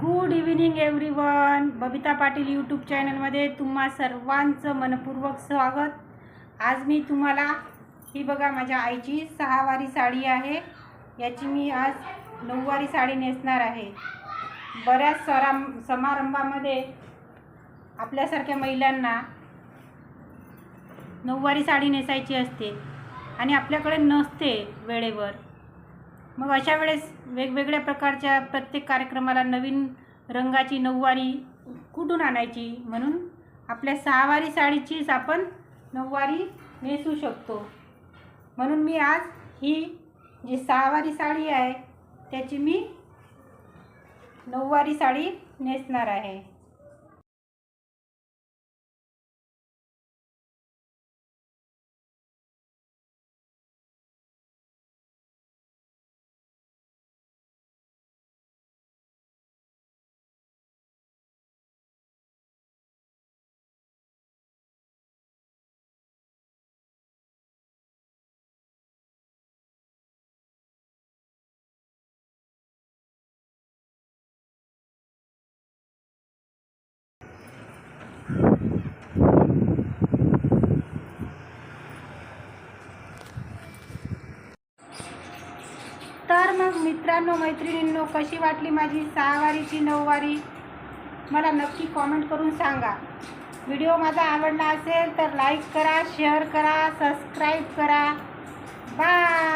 Good evening everyone Babita Patil YouTube चॅनलमध्ये तुम्हा सर्वांचं मनपूर्वक स्वागत. आज मी तुम्हाला ही बघा माझ्या आईची सहावारी साडी आहे. याची मी आज नऊवारी साडी नेसणार आहे. बऱ्याच सरा समारंभामध्ये आपल्यासारख्या महिलांना नऊवारी साडी नेसायची असते आणि आपल्याकडे नसते वेळेवर. मग अशा वेळेस वेगवेगळ्या प्रकारच्या प्रत्येक कार्यक्रमाला नवीन रंगाची नऊवारी कुठून आणायची? म्हणून आपल्या सहावारी साडीचीच आपण नऊवारी नेसू शकतो. म्हणून मी आज ही जी सहावारी साडी आहे त्याची मी नऊवारी साडी नेसणार आहे. तर मग मित्रांनो मैत्रिणींनो कशी वाटली माझी सहावारीची नऊवारी? मला नक्की कॉमेंट करून सांगा. व्हिडिओ माझा आवडला असेल तर लाईक करा शेअर करा सबस्क्राईब करा. बाय